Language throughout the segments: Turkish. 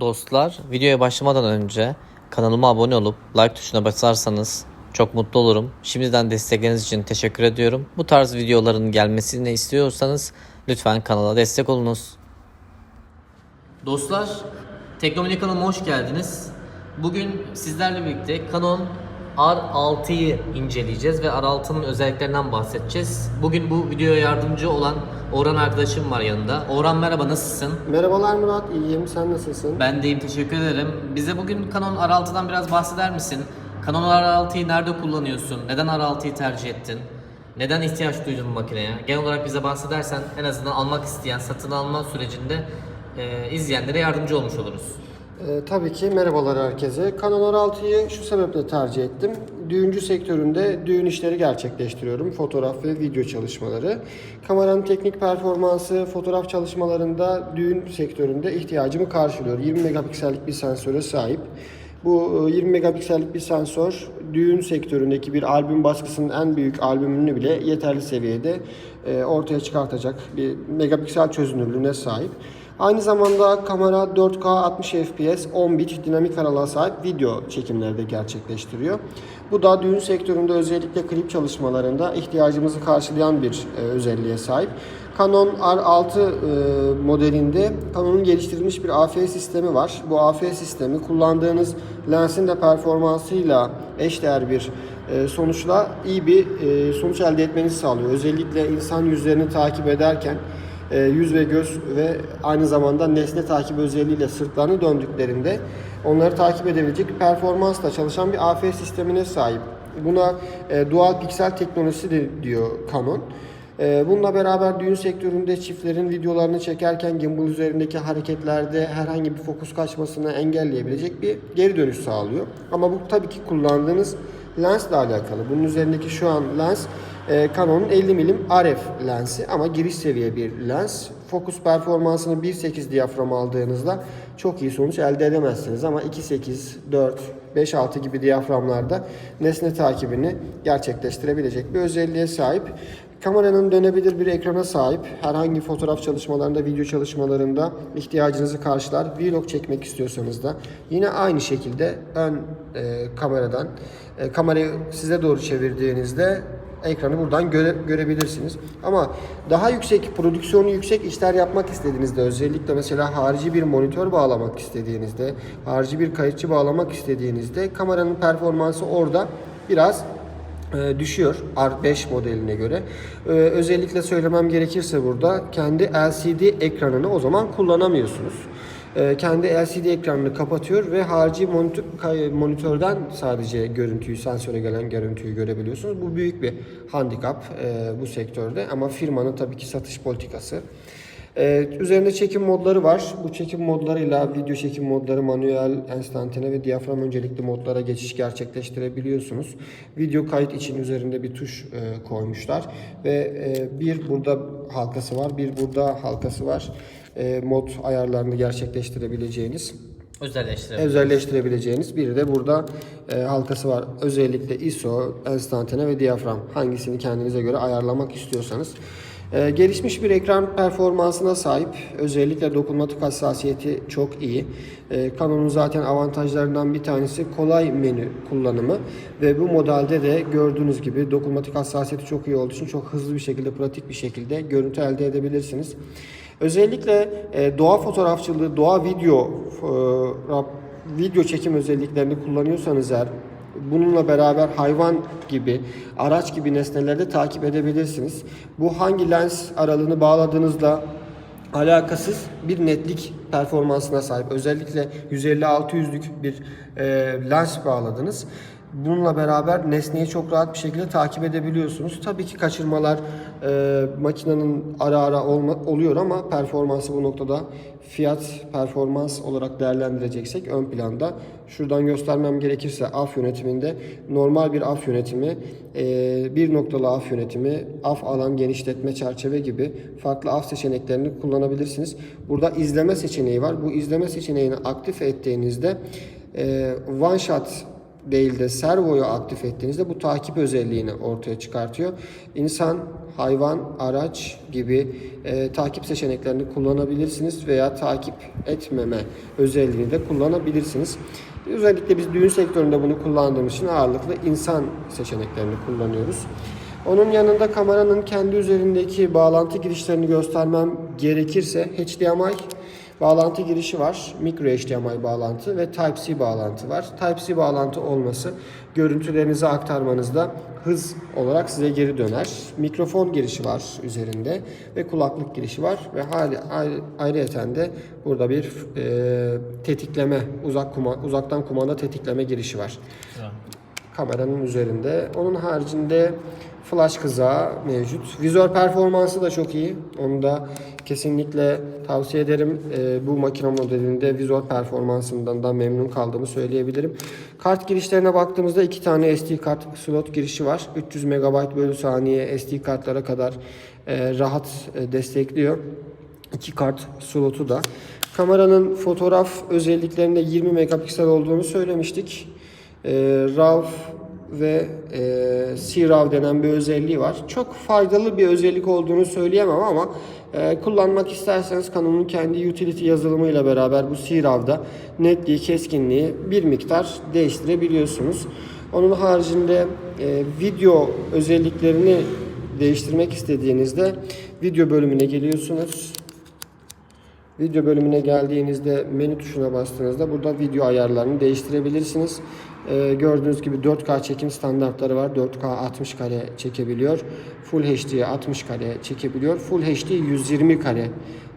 Dostlar, videoya başlamadan önce kanalıma abone olup like tuşuna basarsanız çok mutlu olurum. Şimdiden destekleriniz için teşekkür ediyorum. Bu tarz videoların gelmesini istiyorsanız lütfen kanala destek olunuz. Dostlar, Teknomini kanalıma hoş geldiniz. Bugün sizlerle birlikte Canon R6'yı inceleyeceğiz ve R6'nın özelliklerinden bahsedeceğiz. Bugün bu videoya yardımcı olan Orhan arkadaşım var yanında. Orhan merhaba nasılsın? Merhabalar Murat, iyiyim. Sen nasılsın? Ben deyim teşekkür ederim. Bize bugün Canon R6'dan biraz bahseder misin? Canon R6'yı nerede kullanıyorsun? Neden R6'yı tercih ettin? Neden ihtiyaç duydun makineye? Genel olarak bize bahsedersen en azından almak isteyen, satın alma sürecinde e, izleyenlere yardımcı olmuş oluruz. Ee, tabii ki merhabalar herkese. Canon R6'yı şu sebeple tercih ettim. Düğüncü sektöründe düğün işleri gerçekleştiriyorum. Fotoğraf ve video çalışmaları. Kameranın teknik performansı fotoğraf çalışmalarında düğün sektöründe ihtiyacımı karşılıyor. 20 megapiksellik bir sensöre sahip. Bu e, 20 megapiksellik bir sensör düğün sektöründeki bir albüm baskısının en büyük albümünü bile yeterli seviyede e, ortaya çıkartacak bir megapiksel çözünürlüğüne sahip. Aynı zamanda kamera 4K 60 FPS 10 bit dinamik aralığa sahip video çekimleri de gerçekleştiriyor. Bu da düğün sektöründe özellikle klip çalışmalarında ihtiyacımızı karşılayan bir e, özelliğe sahip. Canon R6 e, modelinde Canon'un geliştirilmiş bir AF sistemi var. Bu AF sistemi kullandığınız lensin de performansıyla eşdeğer bir e, sonuçla iyi bir e, sonuç elde etmenizi sağlıyor. Özellikle insan yüzlerini takip ederken e, yüz ve göz ve aynı zamanda nesne takip özelliğiyle sırtlarını döndüklerinde onları takip edebilecek performansla çalışan bir AF sistemine sahip. Buna e, dual piksel teknolojisi de diyor Canon. E, bununla beraber düğün sektöründe çiftlerin videolarını çekerken gimbal üzerindeki hareketlerde herhangi bir fokus kaçmasını engelleyebilecek bir geri dönüş sağlıyor. Ama bu tabii ki kullandığınız lensle alakalı. Bunun üzerindeki şu an lens e, Canon'un 50 milim RF lensi ama giriş seviye bir lens. Fokus performansını 1.8 diyafram aldığınızda çok iyi sonuç elde edemezsiniz ama 2.8, 4, 5.6 gibi diyaframlarda nesne takibini gerçekleştirebilecek bir özelliğe sahip. Kameranın dönebilir bir ekrana sahip. Herhangi fotoğraf çalışmalarında, video çalışmalarında ihtiyacınızı karşılar. Vlog çekmek istiyorsanız da yine aynı şekilde ön e, kameradan e, kamerayı size doğru çevirdiğinizde ekranı buradan göre, görebilirsiniz. Ama daha yüksek, prodüksiyonu yüksek işler yapmak istediğinizde özellikle mesela harici bir monitör bağlamak istediğinizde, harici bir kayıtçı bağlamak istediğinizde kameranın performansı orada biraz e, düşüyor R5 modeline göre. E, özellikle söylemem gerekirse burada kendi LCD ekranını o zaman kullanamıyorsunuz. E, kendi LCD ekranını kapatıyor ve harici monitörden sadece görüntüyü, sensöre gelen görüntüyü görebiliyorsunuz. Bu büyük bir handikap e, bu sektörde ama firmanın tabii ki satış politikası. Ee, üzerinde çekim modları var. Bu çekim modlarıyla video çekim modları, manuel, enstantane ve diyafram öncelikli modlara geçiş gerçekleştirebiliyorsunuz. Video kayıt için üzerinde bir tuş e, koymuşlar ve e, bir burada halkası var, bir burada halkası var. E, mod ayarlarını gerçekleştirebileceğiniz Özelleştirelim. özelleştirebileceğiniz bir de burada e, halkası var. Özellikle ISO, enstantane ve diyafram. Hangisini kendinize göre ayarlamak istiyorsanız. E, gelişmiş bir ekran performansına sahip. Özellikle dokunmatik hassasiyeti çok iyi. E, Canon'un zaten avantajlarından bir tanesi kolay menü kullanımı ve bu modelde de gördüğünüz gibi dokunmatik hassasiyeti çok iyi olduğu için çok hızlı bir şekilde, pratik bir şekilde görüntü elde edebilirsiniz. Özellikle e, doğa fotoğrafçılığı, doğa video e, video çekim özelliklerini kullanıyorsanız eğer bununla beraber hayvan gibi, araç gibi nesneleri de takip edebilirsiniz. Bu hangi lens aralığını bağladığınızda alakasız bir netlik performansına sahip. Özellikle 150-600'lük bir e, lens bağladınız. Bununla beraber nesneyi çok rahat bir şekilde takip edebiliyorsunuz. Tabii ki kaçırmalar e, makinenin ara ara olma, oluyor ama performansı bu noktada fiyat performans olarak değerlendireceksek ön planda. Şuradan göstermem gerekirse af yönetiminde normal bir af yönetimi, e, bir noktalı af yönetimi, af alan genişletme çerçeve gibi farklı af seçeneklerini kullanabilirsiniz. Burada izleme seçeneği var. Bu izleme seçeneğini aktif ettiğinizde e, one shot değil de servoyu aktif ettiğinizde bu takip özelliğini ortaya çıkartıyor. İnsan, hayvan, araç gibi e, takip seçeneklerini kullanabilirsiniz veya takip etmeme özelliğini de kullanabilirsiniz. Özellikle biz düğün sektöründe bunu kullandığımız için ağırlıklı insan seçeneklerini kullanıyoruz. Onun yanında kameranın kendi üzerindeki bağlantı girişlerini göstermem gerekirse HDMI bağlantı girişi var. Micro HDMI bağlantı ve Type-C bağlantı var. Type-C bağlantı olması görüntülerinizi aktarmanızda hız olarak size geri döner. Mikrofon girişi var üzerinde ve kulaklık girişi var ve hali ayrı, ayrıyeten de burada bir e, tetikleme uzak kuma, uzaktan kumanda tetikleme girişi var kameranın üzerinde. Onun haricinde flash kızağı mevcut. Vizör performansı da çok iyi. Onu da kesinlikle tavsiye ederim. Ee, bu makine modelinde vizör performansından da memnun kaldığımı söyleyebilirim. Kart girişlerine baktığımızda iki tane SD kart slot girişi var. 300 MB bölü saniye SD kartlara kadar e, rahat e, destekliyor. İki kart slotu da. Kameranın fotoğraf özelliklerinde 20 megapiksel olduğunu söylemiştik. E, RAW ve e, C-RAW denen bir özelliği var. Çok faydalı bir özellik olduğunu söyleyemem ama e, kullanmak isterseniz Canon'un kendi utility yazılımıyla beraber bu C-RAW'da netliği, keskinliği bir miktar değiştirebiliyorsunuz. Onun haricinde e, video özelliklerini değiştirmek istediğinizde video bölümüne geliyorsunuz. Video bölümüne geldiğinizde menü tuşuna bastığınızda burada video ayarlarını değiştirebilirsiniz. Ee, gördüğünüz gibi 4K çekim standartları var. 4K 60 kare çekebiliyor. Full HD 60 kare çekebiliyor. Full HD 120 kare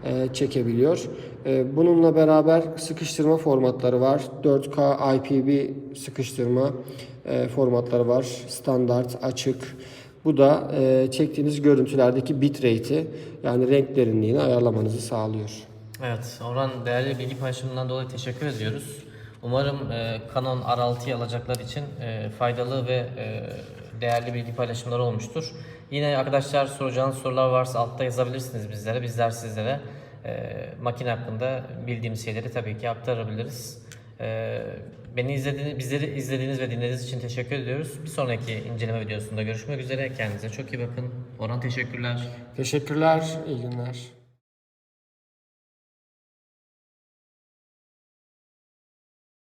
e, çekebiliyor. E, bununla beraber sıkıştırma formatları var. 4K IPV sıkıştırma e, formatları var. Standart, açık. Bu da e, çektiğiniz görüntülerdeki bitrate'i yani renk derinliğini ayarlamanızı sağlıyor. Evet, Orhan değerli bilgi paylaşımından dolayı teşekkür ediyoruz. Umarım e, Canon R6'yı alacaklar için e, faydalı ve e, değerli bilgi paylaşımları olmuştur. Yine arkadaşlar soracağınız sorular varsa altta yazabilirsiniz bizlere. Bizler sizlere e, makine hakkında bildiğimiz şeyleri tabii ki aktarabiliriz. E, beni izlediğiniz, bizleri izlediğiniz ve dinlediğiniz için teşekkür ediyoruz. Bir sonraki inceleme videosunda görüşmek üzere. Kendinize çok iyi bakın. Orhan teşekkürler. Teşekkürler, iyi günler.